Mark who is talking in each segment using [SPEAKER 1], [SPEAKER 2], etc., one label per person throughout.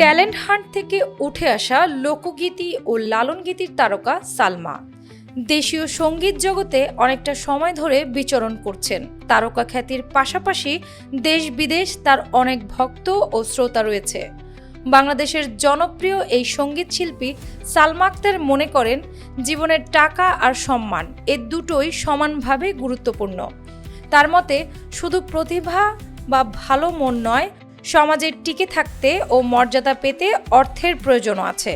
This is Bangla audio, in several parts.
[SPEAKER 1] ট্যালেন্ট হান্ট থেকে উঠে আসা লোকগীতি ও লালনগীতির তারকা সালমা। দেশীয় সংগীত জগতে অনেকটা সময় ধরে বিচরণ করছেন। তারকা খ্যাতির পাশাপাশি দেশ বিদেশ তার অনেক ভক্ত ও শ্রোতা রয়েছে। বাংলাদেশের জনপ্রিয় এই সংগীত শিল্পী সালমা আক্তার মনে করেন, জীবনের টাকা আর সম্মান এ দুটোই সমানভাবে গুরুত্বপূর্ণ। তার মতে, শুধু প্রতিভা বা ভালো মন নয় সমাজে টিকে থাকতে ও মর্যাদা পেতে অর্থের প্রয়োজনও আছে।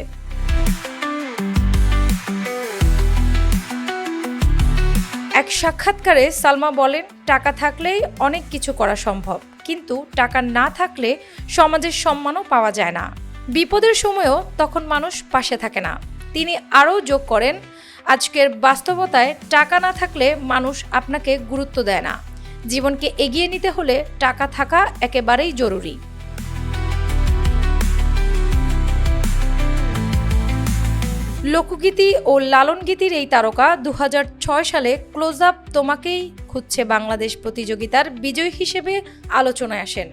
[SPEAKER 1] এক সাক্ষাৎকারে সালমা বলেন, টাকা থাকলেই অনেক কিছু করা সম্ভব, কিন্তু টাকা না থাকলে সমাজের সম্মানও পাওয়া যায় না। বিপদের সময়ও তখন মানুষ পাশে থাকে না। তিনি আরও যোগ করেন, আজকের বাস্তবতায় টাকা না থাকলে মানুষ আপনাকে গুরুত্ব দেয় না। জীবনকে এগিয়ে নিতে হলে টাকা থাকা একেবারেই জরুরি। লোকগীতি ও লালনগীতির এই তারকা দু হাজার ছয় সালে ক্লোজ আপ তোমাকেই খুঁজছে বাংলাদেশ প্রতিযোগিতার বিজয়ী হিসেবে আলোচনায় আসেন।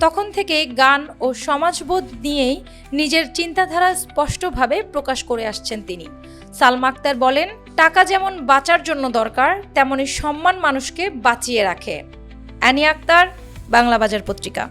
[SPEAKER 1] তখন থেকে গান ও সমাজবোধ নিয়েই নিজের চিন্তাধারা স্পষ্টভাবে প্রকাশ করে আসছেন তিনি। সালমা আক্তার বলেন, টাকা যেমন বাঁচার জন্য দরকার তেমনই সম্মান মানুষকে বাঁচিয়ে রাখে। অ্যানি আক্তার বাংলা বাজার পত্রিকা।